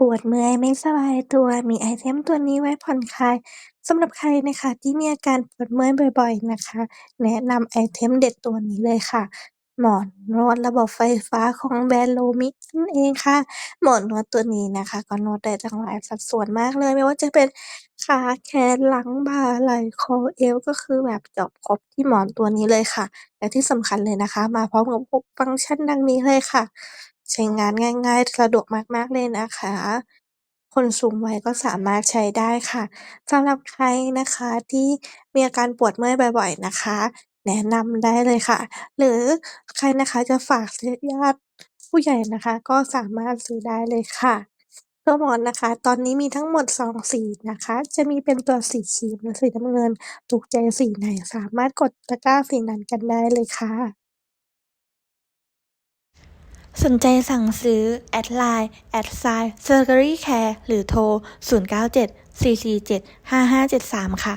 ปวดเมื่อยไม่สบายตัว มีไอเทมตัวนี้ไว้ผ่อนคลาย สำหรับใครนะคะที่มีอาการปวดเมื่อยบ่อย ๆ นะคะ แนะนำไอเทมเด็ดตัวนี้เลยค่ะ หมอนนวดระบบไฟฟ้าของแบรนด์ Roamix นั่นเองค่ะ หมอนนวดตัวนี้นะคะ ก็นวดได้ตั้งหลายสัดส่วนมากเลย ไม่ว่าจะเป็นขาแขนหลังบ่าไหล่คอเอว ก็คือแบบจบครบที่หมอนตัวนี้เลยค่ะ และที่สำคัญเลยนะคะ มาพร้อมกับฟังก์ชันดังนี้เลยค่ะ ใช้งานง่าย ๆ สะดวกมาก ๆ เลยนะคะ คนสูงวัยก็สามารถใช้ได้ค่ะ สำหรับใครนะคะที่มีอาการปวดเมื่อยบ่อย ๆ นะคะ แนะนำได้เลยค่ะ หรือใครนะคะจะฝากซื้อญาติผู้ใหญ่นะคะ ก็สามารถซื้อได้เลยค่ะ ตัวหมอนนะคะ ตอนนี้มีทั้งหมด 2 สีนะคะ จะมีเป็นตัวสีครีมและสีน้ำเงิน ถูกใจสีไหนสามารถกดตะกร้าสีนั้นกันได้เลยค่ะ สนใจสั่งซื้อ แอดไลน์แอดไซน์เซอร์เกอรี่แคร์หรือโทร 097 447 5573 ค่ะ